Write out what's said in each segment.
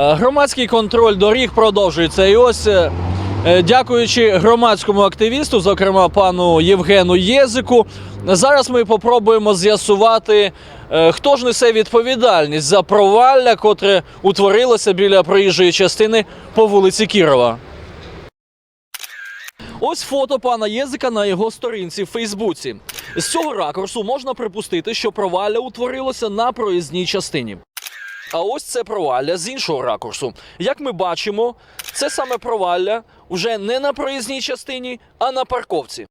Е, Громадський контроль доріг продовжується. І ось, е, е, дякуючи громадському активісту, зокрема пану Євгену Єзику, зараз ми попробуємо з'ясувати, хто ж несе відповідальність за провалля, котре утворилося біля проїжджої частини по вулиці Кірова. Ось фото пана Єзика на його сторінці в Фейсбуці. З цього ракурсу можна припустити, що провалля утворилося на проїзній частині. А ось це провалля з іншого ракурсу. Як ми бачимо, це саме провалля вже не на проїзній частині, а на парковці.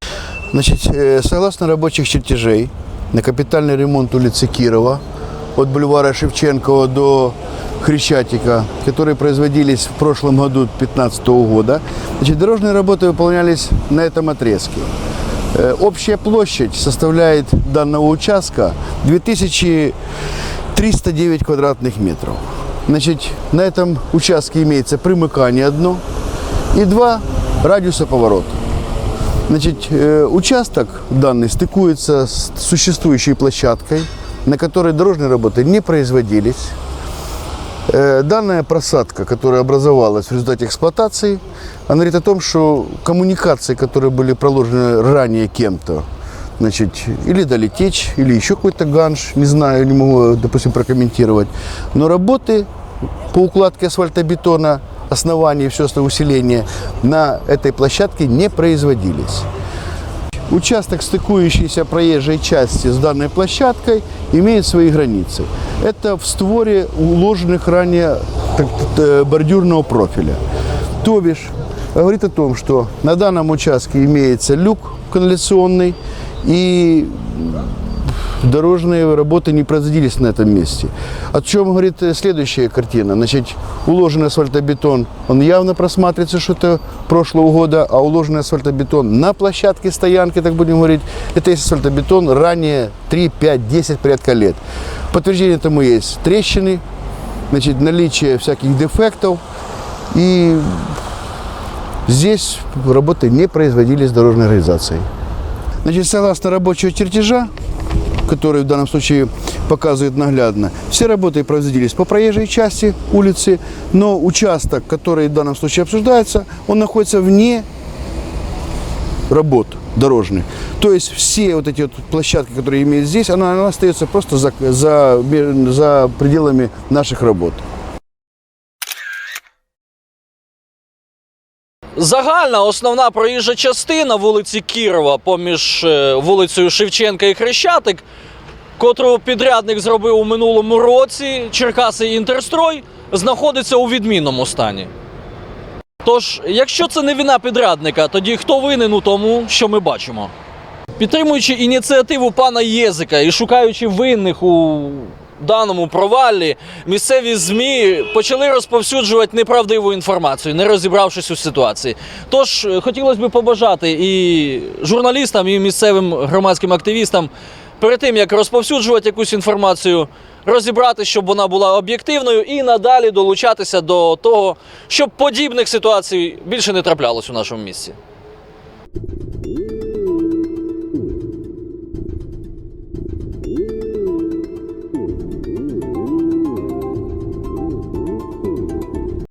Значит, э, согласно рабочих чертежей, на капитальный ремонт улицы Кирова от бульвара Шевченкова до Хрещатика, которые производились в прошлом году, 2015 года, значит, дорожные работы выполнялись на этом отрезке. Э, Общая площадь составляет данного участка 2309 квадратных метров. Значит, на этом участке имеется примыкание одно и два радиуса поворота. Значит, э, участок данный стыкуется с существующей площадкой, на которой дорожные работы не производились. Э, Данная просадка, которая образовалась в результате эксплуатации, она говорит о том, что коммуникации, которые были проложены ранее кем-то, значит, или дали течь, или еще какой-то ганш, не знаю, не могу, допустим, прокомментировать. Но работы по укладке асфальтобетона, оснований и все остальное усиление на этой площадке не производились. Участок, стыкующийся проезжей части с данной площадкой, имеет свои границы. Это в створе уложенных ранее э, бордюрного профиля. То бишь, говорит о том, что на данном участке имеется люк канализационный и дорожные работы не производились на этом месте. О чем говорит э, следующая картина. Значит, уложенный асфальтобетон, он явно просматривается, что это прошлого года, а уложенный асфальтобетон на площадке стоянки, так будем говорить, это есть асфальтобетон ранее 3, 5, 10 порядка лет. Подтверждение тому есть трещины, значит, наличие всяких дефектов и здесь работы не производились дорожной организацией. Значит, согласно рабочего чертежа, который в данном случае показывает наглядно, все работы производились по проезжей части улицы, но участок, который в данном случае обсуждается, он находится вне работ дорожных. То есть все вот эти вот площадки, которые имеют здесь, она, она остается просто за, за, за пределами наших работ. Загальна основна проїжджа частина вулиці Кірова поміж е, вулицею Шевченка і Хрещатик, котру підрядник зробив у минулому році, Черкаси Інтерстрой, знаходиться у відмінному стані. Тож, якщо це не вина підрядника, тоді хто винен у тому, що ми бачимо? Підтримуючи ініціативу пана Єзика і шукаючи винних у даному провалі, місцеві ЗМІ почали розповсюджувати неправдиву інформацію, не розібравшись у ситуації. Тож е, хотілося б побажати і журналістам, і місцевим громадським активістам перед тим, як розповсюджувати якусь інформацію, розібрати, щоб вона була об'єктивною, і надалі долучатися до того, щоб подібних ситуацій більше не траплялось у нашому місті.